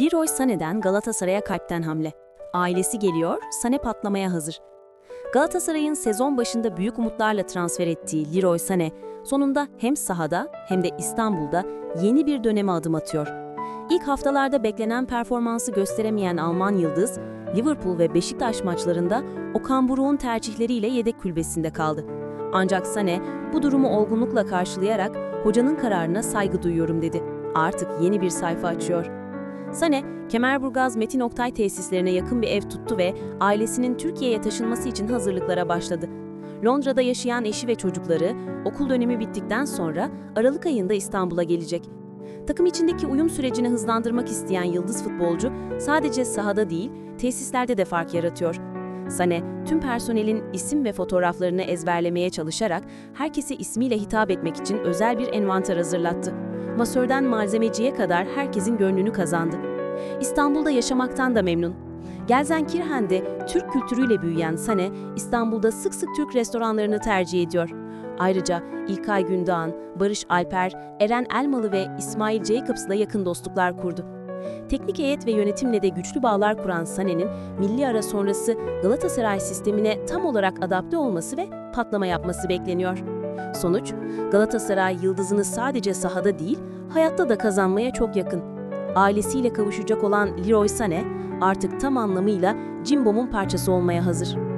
Leroy Sané'den Galatasaray'a kalpten hamle. Ailesi geliyor, Sané patlamaya hazır. Galatasaray'ın sezon başında büyük umutlarla transfer ettiği Leroy Sané, sonunda hem sahada hem de İstanbul'da yeni bir döneme adım atıyor. İlk haftalarda beklenen performansı gösteremeyen Alman Yıldız, Liverpool ve Beşiktaş maçlarında Okan Buruk'un tercihleriyle yedek kulübesinde kaldı. Ancak Sané bu durumu olgunlukla karşılayarak hocanın kararına saygı duyuyorum dedi. Artık yeni bir sayfa açıyor. Sane, Kemerburgaz Metin Oktay tesislerine yakın bir ev tuttu ve ailesinin Türkiye'ye taşınması için hazırlıklara başladı. Londra'da yaşayan eşi ve çocukları okul dönemi bittikten sonra Aralık ayında İstanbul'a gelecek. Takım içindeki uyum sürecini hızlandırmak isteyen yıldız futbolcu sadece sahada değil, tesislerde de fark yaratıyor. Sane, tüm personelin isim ve fotoğraflarını ezberlemeye çalışarak herkese ismiyle hitap etmek için özel bir envanter hazırlattı. Masörden malzemeciye kadar herkesin gönlünü kazandı. İstanbul'da yaşamaktan da memnun. Gelsenkirchen'de Türk kültürüyle büyüyen Sane, İstanbul'da sık sık Türk restoranlarını tercih ediyor. Ayrıca İlkay Gündoğan, Barış Alper, Eren Elmalı ve İsmail Jacobs'la yakın dostluklar kurdu. Teknik heyet ve yönetimle de güçlü bağlar kuran Sané'nin milli ara sonrası Galatasaray sistemine tam olarak adapte olması ve patlama yapması bekleniyor. Sonuç, Galatasaray yıldızını sadece sahada değil, hayatta da kazanmaya çok yakın. Ailesiyle kavuşacak olan Leroy Sané artık tam anlamıyla Cimbom'un parçası olmaya hazır.